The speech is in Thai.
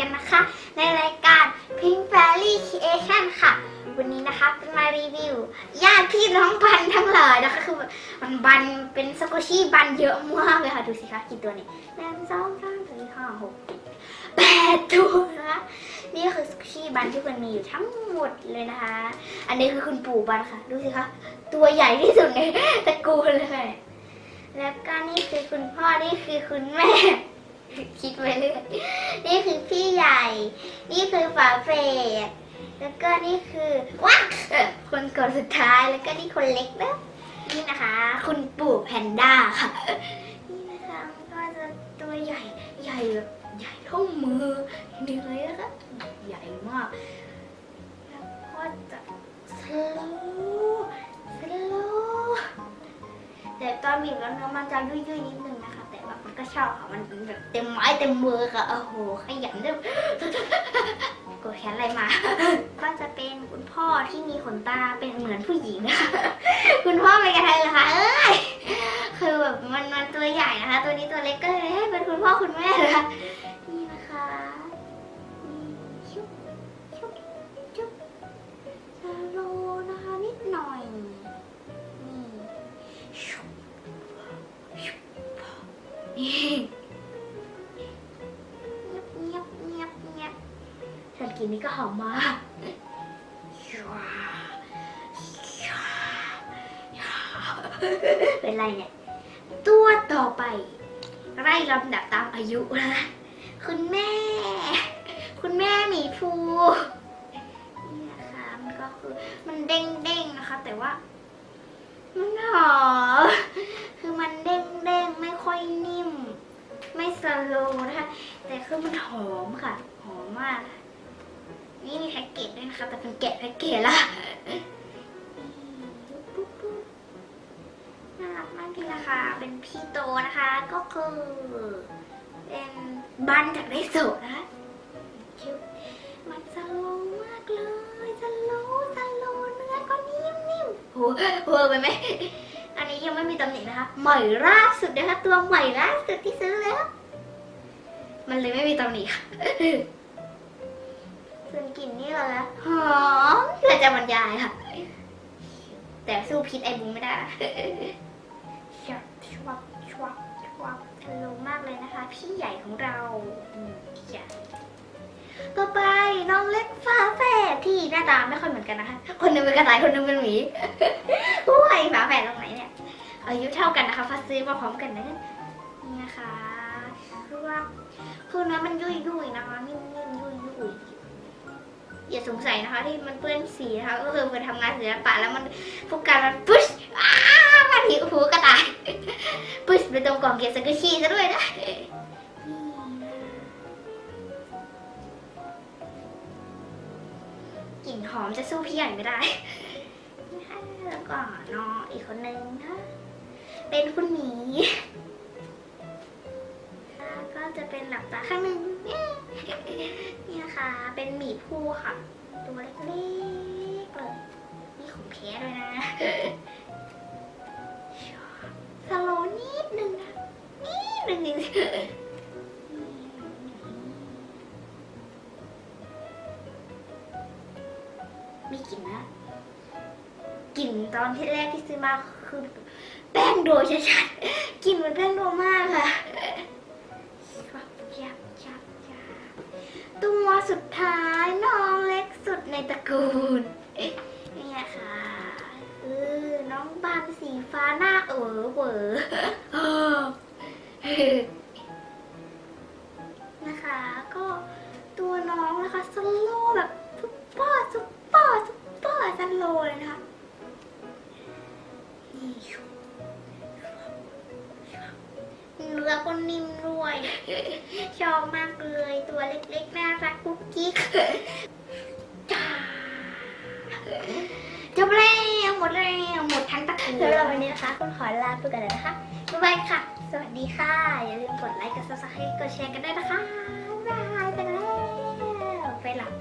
กันนะคะ ในรายการ Pink Fairy Creation ค่ะ วันนี้นะคะเป็นมารีวิวญาติพี่น้องบันทั้งหลายนะคะ คือมันบันเป็นสกุชี่บันเยอะมากเลยค่ะ ดูสิคะกี่ตัวเนี่ยหนึ่งสองสามสี่ห้าหกเจ็ดแปดตัวนะคะนี่ก็คือสกุชี่บันที่มันมีอยู่ทั้งหมดเลยนะคะ อันนี้คือคุณปู่บันค่ะ ดูสิคะตัวใหญ่ที่สุดในตระกูลเลยแล้วก็นี่คือคุณพ่อนี่คือคุณแม่ คิดไปเรื่อยนี่คือพี่ใหญ่ นี่คือฝาเฟดแล้วก็นี่คือว้าคนกดสุดท้ายแล้วก็นี่คนเล็กนะนี่นะคะ คุณปู่แพนด้าค่ะ นี่นะคะก็จะตัวใหญ่ใหญ่แบบใหญ่เท่ามือนี่เลยนะคะใหญ่มาก แล้วก็จะสโลสโลแต่ตอนบีบแล้วเนื้อมันจะยุ่ยๆนิดนึง ก็ชอบค่ะมันแบบเต็มไม้เต็มมือค่ะโอ้โหขยันด้วยกดแขนอะไรมา ก็จะเป็นคุณพ่อที่มีขนตาเป็นเหมือนผู้หญิงนะคะคุณพ่อเป็นกระเทยเหรอคะเอ้ยคือแบบมันมันตัวใหญ่นะคะ ตัวนี้ตัวเล็กก็เลยให้เป็นคุณพ่อคุณแม่เลยค่ะนี่นะคะ กินนี่ก็หอมมากเป็นไรเนี่ย ตัวต่อไป ไล่ลำดับตามอายุนะ คุณแม่ คุณแม่หมีภูนี่นะคะมันก็คือมันเด้งๆนะคะ แต่ว่า มันหอมคือมันเด้งเด้งไม่ค่อยนิ่ม ไม่สโลนะคะ แต่คือมันหอมค่ะ หอมมาก นี่มีแพ็กเกจด้วยนะคะ แต่เป็นแกะแพ็กเกจละน่ารักมากเลยนะคะ เป็นพี่โตนะคะ ก็คือเป็นบันจากได้โสดนะคะคิวมันสโลมากเลยสโลสโลเนื้อก็นิ่มๆโหเวอร์ไปไหมอันนี้ยังไม่มีตำหนินะคะ ใหม่ล่าสุดนะคะ ตัวใหม่ล่าสุดที่ซื้อแล้ว มันเลยไม่มีตำหนิค่ะ กลิ่นนี่เหรอคะหอมเราจะบรรยายค่ะ แต่สู้พิษไอบูมไม่ได้นะชับชวับชวับชวับทะลุมากเลยนะคะ พี่ใหญ่ของเราอืมจ้ะต่อไปน้องเล็กฟ้าแฝดที่หน้าตาไม่ค่อยเหมือนกันนะคะ คนหนึงเป็นกระต่ายคนหนึงเป็นหมีโอ้ยฝาแฝดตรงไหนเนี่ยอายุเท่ากันนะคะฟ้าซื้อมาพร้อมกันนะนี่นะคะคือว่าคือเนื้อมันยุ่ยยุ่ยๆนะคะนิ่มนิ่มยุ่ยยุ่ยๆ อย่าสงสัยนะคะ ที่มันเปื้อนสีนะคะก็คือมันทำงานศิลปะแล้วมันผู้การมันปุ๊ชอ้ามาถีหูกระต่ายปุ๊ชไปตรงกล่องเก็บสักะชีซะด้วยนะกลิ่นหอมจะสู้พี่ใหญ่ไม่ได้แล้วก็น้องอีกคนนึงนะเป็นคุณหมี จะเป็นหลับตาข้างหนึ่งนี่นะคะ เป็นหมีผู้ค่ะ ตัวเล็กๆเลยนี่ของแพ้ด้วยนะสโลนิดนึงนะนิดนึงจริงๆมีกลิ่นนะกลิ่นตอนที่แรกที่ซื้อมาคือแป้งโดชัดๆกลิ่นเหมือนแป้งโดมากค่ะ ตัวสุดท้ายน้องเล็กสุดในตระกูลเนี่ยค่ะเออน้องบานสีฟ้าหน้าเออเวอเออนะคะ ก็ตัวน้องนะคะสโลแบบซุปเปอร์ซุปเปอร์ซุปเปอร์สโลเลยนะคะนี่เนื้อก็นิ่ม ชอบมากเลยตัวเล็กๆน่ารักกุ๊กกิ๊กจ้าจบแล้วหมดแล้วหมดทั้งตะกูลสำหรับวันนี้นะคะคุณขอลาไปก่อนเลยนะคะบ๊ายบายค่ะ สวัสดีค่ะ อย่าลืมกดไลค์กดซับสไครต์กดแชร์กันด้วยนะคะบ๊ายบายไปแล้วไปหลับ